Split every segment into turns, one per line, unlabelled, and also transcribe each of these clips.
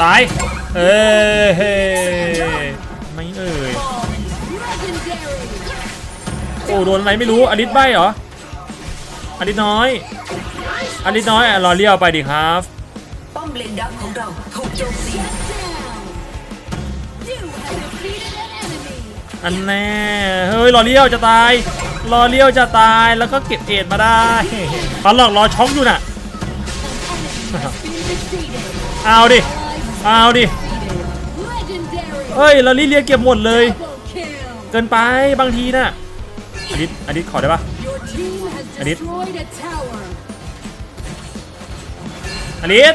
ตาย เอ้ยเฮ้ยไม่เอ่ย โอ้โดนอะไรไม่รู้อดิตใบเหรออดิตน้อยอดิตน้อยอะรอเลี้ยวไปดิครับ
ป้อมเลนดักของเราถูกโจมตี
อันแน่ เฮ้ยรอเลี้ยวจะตาย รอเลี้ยวจะตายแล้วก็เก็บเอ็ดมาได้ปันหลอกรอช็อกอยู่น่ะ เอาดิ เอาดิ เฮ้ยลอรี่เลียเก็บหมดเลย เกินไปบางทีน่ะอดิตอดิตขอได้ปะ
อดิส
อดิต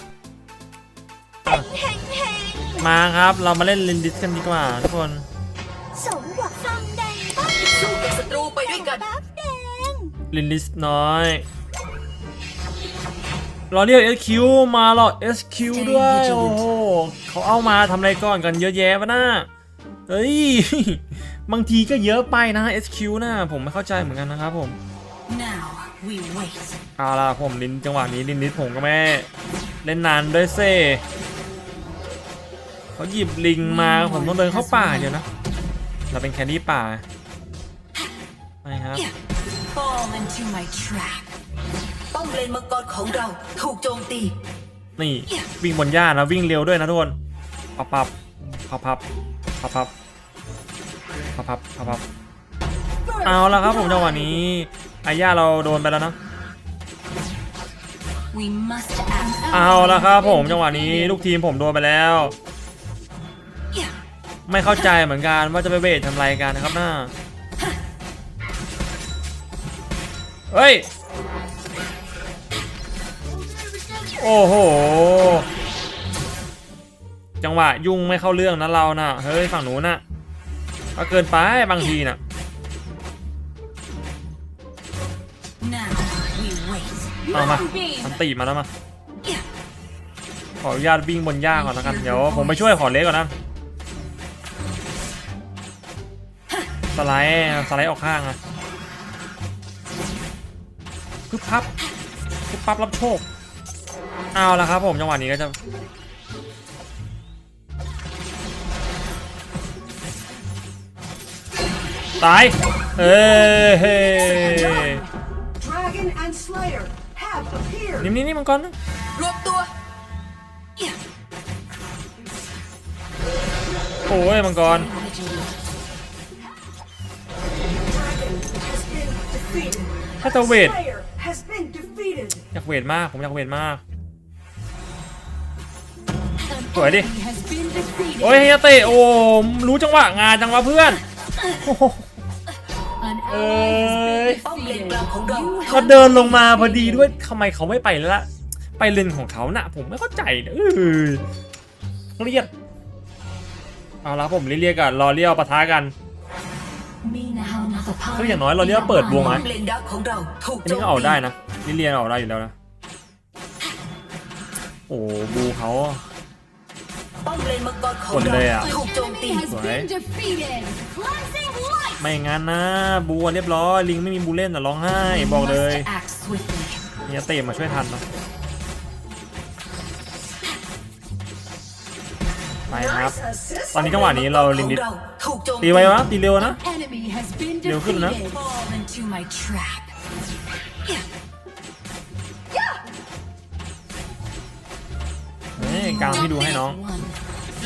มาครับเรามาเล่นลินดิสกันดีกว่าทุกคน
สมหวังฟังแดงป้า
สู้กับศัตรูไปด้วยกัน
บัฟแดง
ลินดิสน้อยรอเรียก SQ มาหรอ SQ ด้วย โอ้โหเขาเอามาทำอะไรก่อนกันเยอะแยะวะน่าเฮ้ย บางทีก็เยอะไปนะ SQ นะผมไม่เข้าใจเหมือนกันนะครับผม
now we wait
เอาล่ะผมลินจังหวะนี้ลินดิสผมก็ไม่เล่นนานด้วยเซ่ เขาหยิบลิงมาผมต้องเดินเข้าป่าเดี๋ยวนะ เราเป็นแคดดี้ป่าไม่ครับ
fall into my trap ป้อมเลนมังกรของเราถูกโจมตี
นี่วิ่งบนหญ้านะวิ่งเร็วด้วยนะทุกคนพับพับพับพับพับพับพับพับพับพับเอาละครับผมจังหวะนี้ไอ้ย่าเราโดนไปแล้วนะ
we must act
เอาละครับผมจังหวะนี้ลูกทีมผมโดนไปแล้ว ไม่เข้าใจเหมือนกันว่าจะไปเบสทำไรกันนะครับน้าเฮ้ย โอ้โห จังหวะยุ่งไม่เข้าเรื่องนะเราน่ะ เฮ้ยฝั่งหนูน่ะก็เกินไปบางทีน่ะเอามาทันตีมาแล้วมา ขออนุญาตวิ่งบนหญ้าก่อนแล้วกัน เดี๋ยวผมไปช่วยขอเล็กก่อนนะ ไลด์สไลด์ออกข้างอะพึบพับพึบพับรับโชคเอาละครับผมจังหวะนี้ก็จะตายเอ้ยเฮ้ย
Dragon and Slayer have appeared.
นิ่มๆนี่มังกรนะ
รวมตัว
โอ้ยมังกร ถ้าจะเวท
Slayer has been defeated.
อยากเวทมาก ผมอยากเวทมาก สวยดิ โอ้ยเฮียเตะโอ้รู้จังหวะงานจังวะเพื่อนโอ้โหเอ้ย
ป้อมเลนกลางของเรา
เขาเดินลงมาพอดีด้วยทำไมเขาไม่ไปละไปเลนของเขาน่ะ ผมไม่เข้าใจนะเออเครียดเอาละผมเรียกกันรอเลี้ยวปะทะกัน คืออย่างน้อยเรอเลี้ยวเปิดวงไหม
อัน
นี้ก็ออกได้นะลิเลียนออกได้อยู่แล้วนะ โอ้บูเขา
ป้อมเลนเล
ยอะ
ถูกโจมตี
สวยไม่งั้นนะบูเรียบร้อยลิงไม่มีบูเล่นอะร้องไห้บอกเลยเนี่ยเตะมาช่วยทันนะ ไปครับ
assist.
ตอนนี้จังหวะนี้เราลิมิต
ของถูกโจม
ตีไว้วะตีเร็วนะ
เร็วขึ้นนะ
fall into my trap
เฮ้ยกลางที่ดูให้น้อง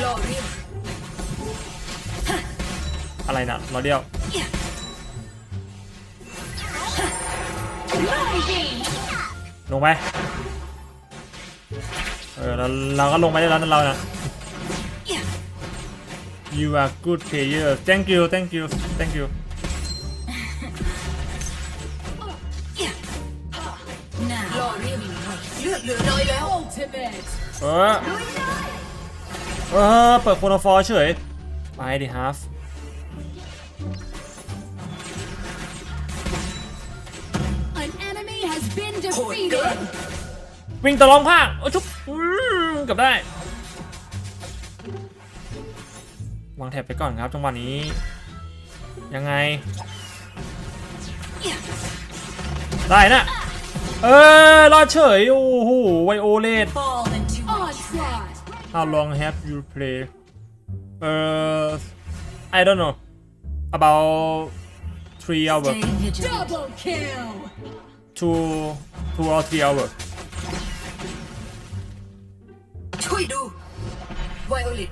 รอเรียก
อะไรนะรอเดียวลงไป เออเราเราก็ลงไปได้แล้วนั่นเรานะ you are good player thank you thank you thank you
Now รอเรียกเลือดเหลือน้อยแล้ว
Ultimate.
เออเออเปิดโคโนฟอร์เฉย ไปดิฮาฟ
An enemy has been
โหดเกิน
defeated.
วิ่งตะลองข้างโอ้ชุบอืมเกับได้ วางแถบไปก่อนครับจังหวะนี้ ยังไง ได้นะ เออรอดเฉย โอ้โหไวโอเลต
fall into my
Onslaught.
How long have you play? Uh, I don't know. About three hours,
stay vigilant
Double kill.
two, two or three hours.
ช่วยดูไวโอลิต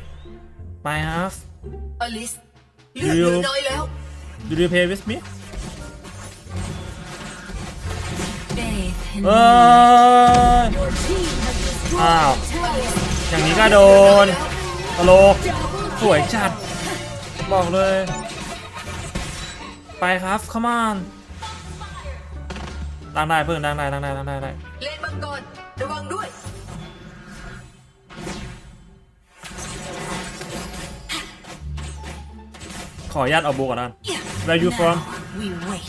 My half.
อลิสเลือดเหลือน้อยแล้ว
Do you play with me?
Faith in
เอ
me
อ
Your team has destroyed
Ow.
a tower.
อย่างนี้ก็โดนตลกสวยจัด บอกเลย ไปครับ come on ตั้งได้เพิ่งตั้งได้ตั้งได้ตั้งได้ได้
เลนมังกรระวังด้วย
ขออนุญาตเอาโบก่อนนะ Where you from
we wait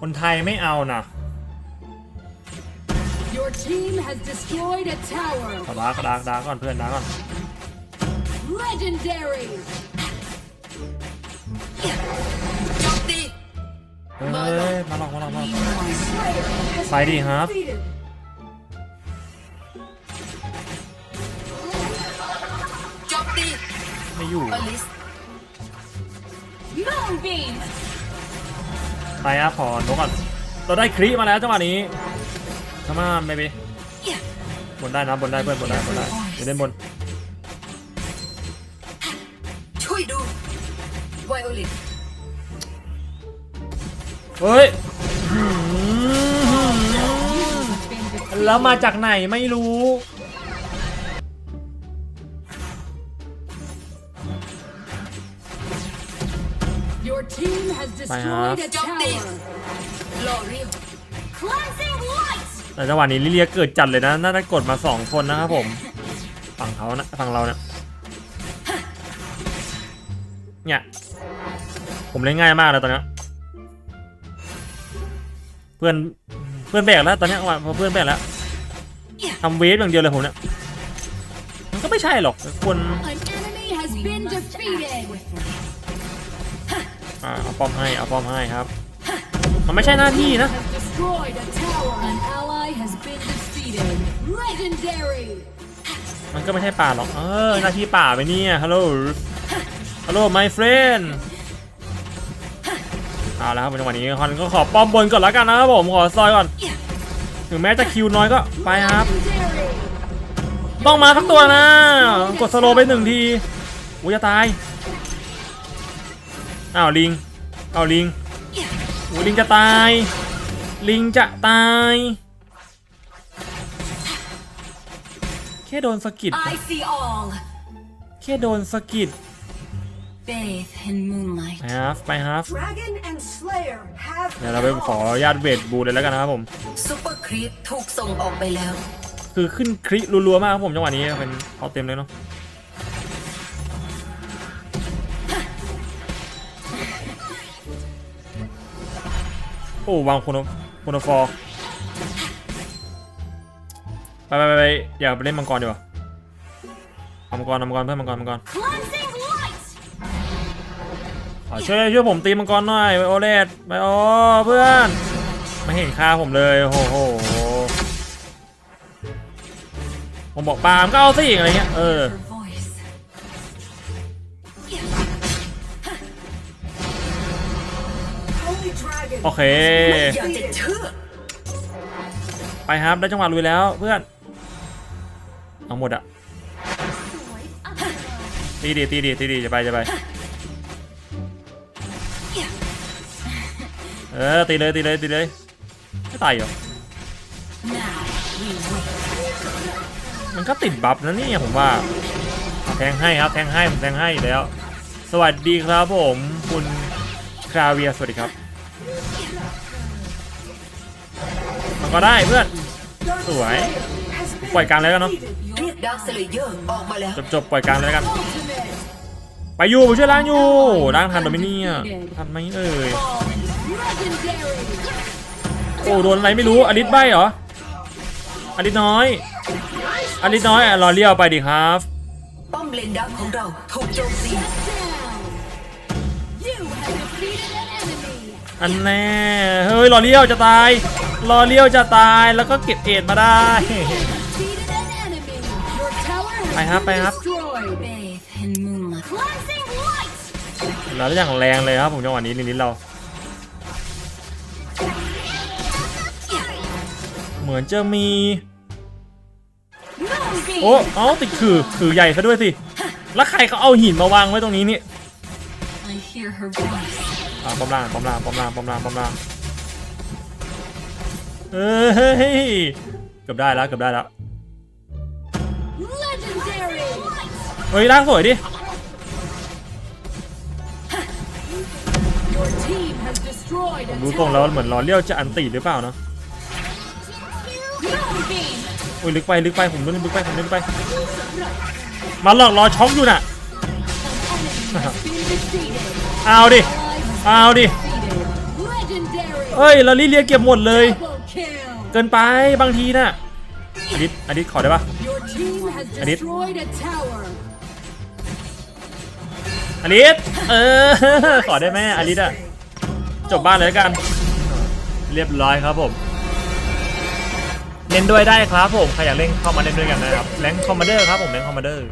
คนไทยไม่เอานะ
Your team has destroyed a tower.
ขอดาร์กดาร์กดาร์กก่อนเพื่อนดาร์กก่อน
Legendary.
โจมตี
เฮ้ยมาลองมาลองมาลอง
Slayer has
Fighting,
been
huh?
defeated.
อยู่
อลิส
Moonbeam.
ไปอะขอนกก่อนเราได้ครีมาแล้วจังหวะนี้ทำมาเบบีบนได้นะบนได้เพื่อนบนได้บนได้เดี๋ยวเล่นบน
ช่วยดู ไวโอลิต
เฮ้ยหืมแล้วมาจากไหนไม่รู้
team has destroyed a
โจมตี
tower.
รอเรียก
Cleansing light.
แต่จังหวะนี้ลิเลียเกิดจัดเลยนะ น่าจะกดมาสองคนนะครับผม ฝั่งเขานะฝั่งเราเนี่ยเนี่ย ผมเล่นง่ายมากเลยตอนเนี้ยเพื่อนเพื่อนแบกแล้วตอนเนี้ยว่าพอเพื่อนแบกแล้วทำเวฟอย่างเดียวเลยผมเนี่ย มันก็ไม่ใช่หรอกคน อ่าเอาป้อมให้เอาป้อมให้ครับ มันไม่ใช่หน้าที่นะ มันก็ไม่ใช่ป่าหรอก เออหน้าที่ป่าไปเนี่ยฮัลโหลฮัลโหล my friend เอาแล้วครับในจังหวะนี้ฮอนก็ขอป้อมบนก่อนแล้วกันนะครับผมขอซอยก่อน ถึงแม้จะคิวน้อยก็ไปครับ ต้องมาสักตัวนะ กดสโลไปหนึ่งทีอุ้ยจะตาย อ้าวลิงอ้าวลิงอุ้ยลิงจะตาย ลิงจะตาย แค่โดนสะกิด
I see all
แค่โดนสะกิด
faith in moonlight
ไปฮาฟไปฮาฟ
Dragon and Slayer have
เดี๋ยวเราไปขออนุญาตเวทบูเลยแล้วกันนะครับผม
ซุปเปอร์ครีปถูกส่งออกไปแล้ว
คือขึ้นคลิรัวๆมากครับผมจังหวะนี้เป็นเอาเต็มเลยเนาะ โอ้วางคโนโคโนฟอร์ไปไปไปอย่าไปเล่นมังกรดีกว่าเอามังกรเอามังกรเพื่อนมังกรมังกรขอช่วยช่วยผมตีมังกรหน่อยไบโอเลตไบโอเพื่อนไม่เห็นค่าผมเลยโอ้โหผมบอกปาล์มก็เอาสิอะไรเงี้ยเออ โอเค ไปครับ ได้จังหวะลุยแล้วเพื่อน เอาหมดอะตีดีตีดีตีดีจะไปจะไป เออ ตีเลยตีเลยตีเลยไม่ตายเหรอมันก็ติดบัฟนะนี่ยผมว่า แทงให้ครับ แทงให้ผมแทงให้อยู่แล้ว สวัสดีครับผม คุณคราเวียสวัสดีครับ ก็ได้เพื่อน สวยปล่อยกลางเลยกันเนาะ
เรียกดาร์คสเลเยอร์ออกมาแล้ว
จบจบปล่อยกลางเลยแล้วกัน ไปอยู่ผมช่วยล้างอยู่ล้างทันโดมิเนียทันไหมเอ่ย
Legendary.
โอ้โดนอะไรไม่รู้อลิสใบเหรออลิสน้อยอลิสน้อยอะรอเลี้ยวไปดิครับ
ป้อมเลนดักของเราถูกโจมตี
Down. You have defeated an enemy.
อันแน่เฮ้ยรอเลี้ยวจะตาย รอเลี้ยวจะตายแล้วก็เก็บเอ็ดมาได้
Defeated an enemy. Your tower has
ไปครับไปครับ
destroyed.
Bathe in moonlight
Cleansing light.
เราได้อย่างแรงเลยครับผมจังหวะนี้ลิลินเรา เหมือนจะมี
Moonbeam.
โอ้เอาติดขื่อขื่อใหญ่ซะด้วยสิ แล้วใครเขาเอาหินมาวางไว้ตรงนี้นี่
I hear her voice
อ่าปอมล่างปอมล่างปอมล่างปอมล่างปอมล่าง เอ้ยเกือบได้แล้วเกือบได้แล้ว
Legendary.
เฮ้ยร่างสวยดิ
Your team has destroyed
ผม
a
ดูตรงแล้ว
tower.
เหมือนรอเลี้ยวจะอันตีหรือเปล่าเนาะ
Moonbeam.
อุ้ยลึกไปลึกไปผมเล่นลึกไปผมเล่นลึกไป มาหลอกรอช็อกอยู่น่ะ
An enemy has been defeated.
เอาดิ
Ally has
เอาดิ
been defeated. Legendary.
เอ้ยลาลิเลียเก็บหมดเลย
Double kill.
เกินไปบางทีน่ะอดิษอดิษขอได้ปะ
Your team has
Edit.
destroyed a tower.
อดิษเออ ขอได้ไหมอดิษอะจบบ้านเลยกัน เรียบร้อยครับผม เล่นด้วยได้ครับผม ใครอยากเล่นเข้ามาเล่นด้วยกันนะครับ แรงคอมมานเดอร์ครับผม แรงคอมมานเดอร์